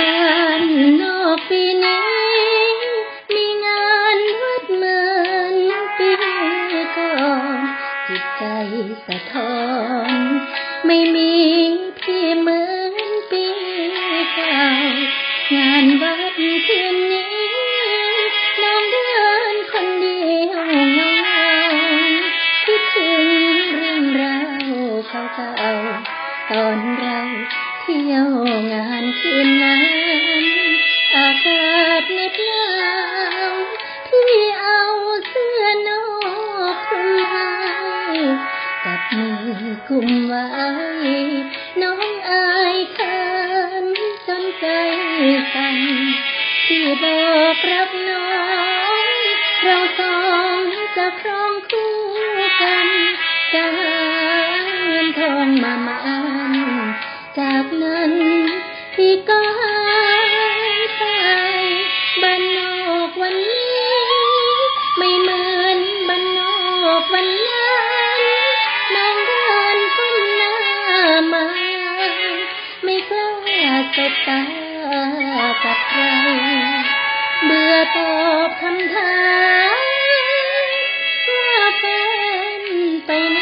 บ้านนอกปีนี้ มีงานวัดเหมือนปีก่อนจิตใจสะทอน ไม่มีที่เหมือนปีเก่างานวัดคืนนี้นางเดินคนเดียวเงาคิดถึงเรื่องราวเก่าๆตอนเราเที่ยวงาน กุมไว้ น้องอายเคินจนใจสั่นที่บอกรับน้อง เราสองจะครองคู่กันจะหาเงินทองมามันจากนั้นพี่ก็ สบตากับใคร เบื่อตอบคำถามว่าแฟนไปไหน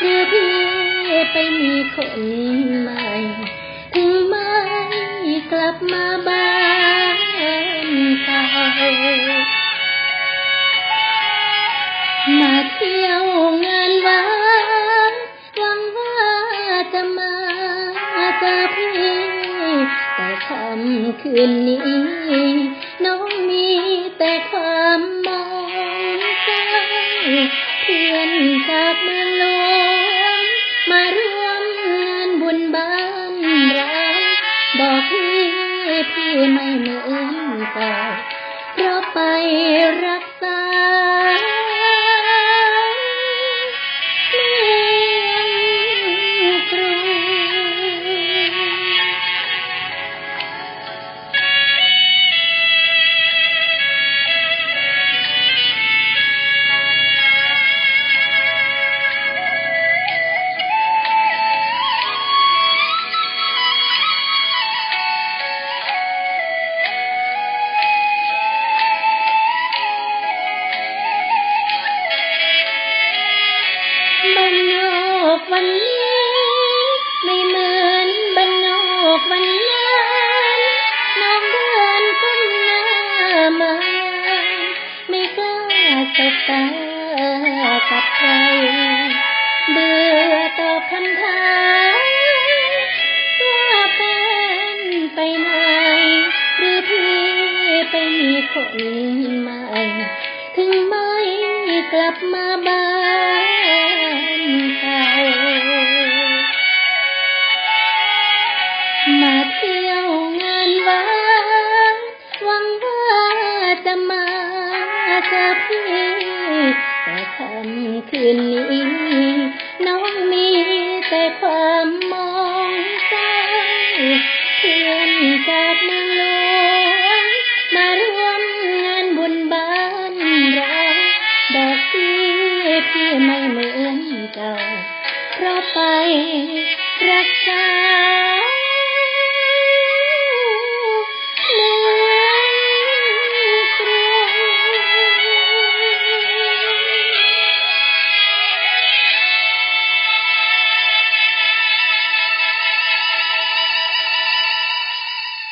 หรือพี่ไปมีคนใหม่ ถึงไม่กลับมาบ้านเก่ามาเที่ยวงานวัด แต่คำคืนนี้ น้องมีแต่ความมองเศร้าเพื่อนจากเมืองหลวงมาร่วมงานบุญบ้านเราบอกพี่พี่ไม่เหมือนเก่าเพราะไปรัก สบตากับใคร เบื่อตอบคำถามว่าเป็นไปไหนหรือพี่ไปมีคนใหม่ ถึงไม่กลับมาบ้าน จอพี่ แต่ค่ำคืนนี้น้อง